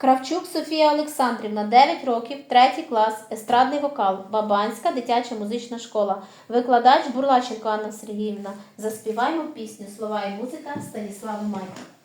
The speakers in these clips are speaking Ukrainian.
Кравчук Софія Олександрівна, 9 років, 3 клас, естрадний вокал, Бабанська дитяча музична школа, викладач Бурлаченко Анна Сергіївна. Заспіваємо пісню Слова і музика Станіслава Майка.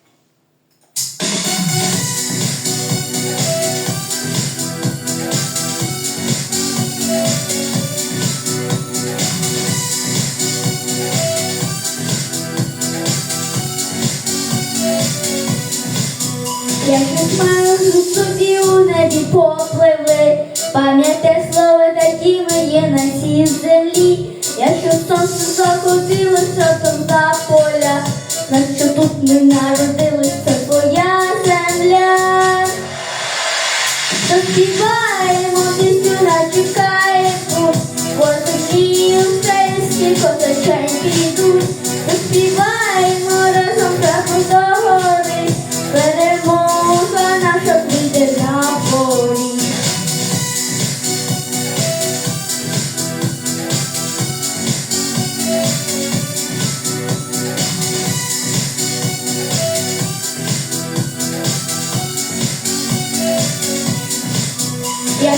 Як хмари собі у небі попливли, пам'ятай слова такі ми є на цій землі. Якщо сонце захопилося, то за поля, значить тут ми народилися, твоя земля. Заспіваємо пісню, начекаємо, козаки українські козаченьки йдуть.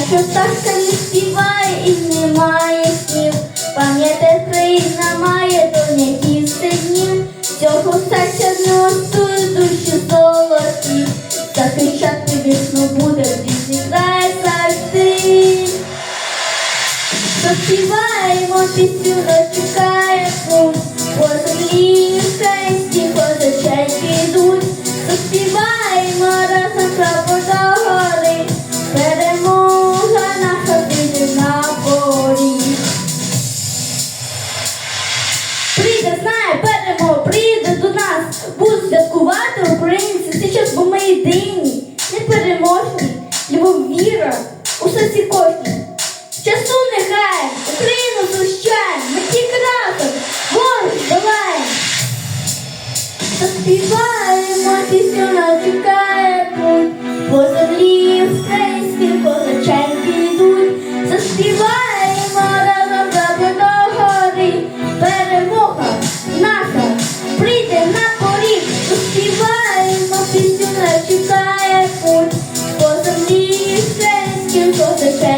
що пташка не співає і немає снів. Пам'ятай, країна має доня і синів. Цього серця не остує душі золоті. Захищати вічно буде, відіграє завжди. Заспіваємо пісню, розчекає сум. По землі все всі позичай підуть. Заспіваємо Прийде, знає, беремо, прийде до нас. Будуть святкувати українці. Сейчас, бо ми єдині, непереможні, любов віра, усе ці кожні. Часу нехай, Україну зрущаємо, ми тільки разом, ворог долаємо. Заспіваємо, пісню нас чекає, бо землі. goes to.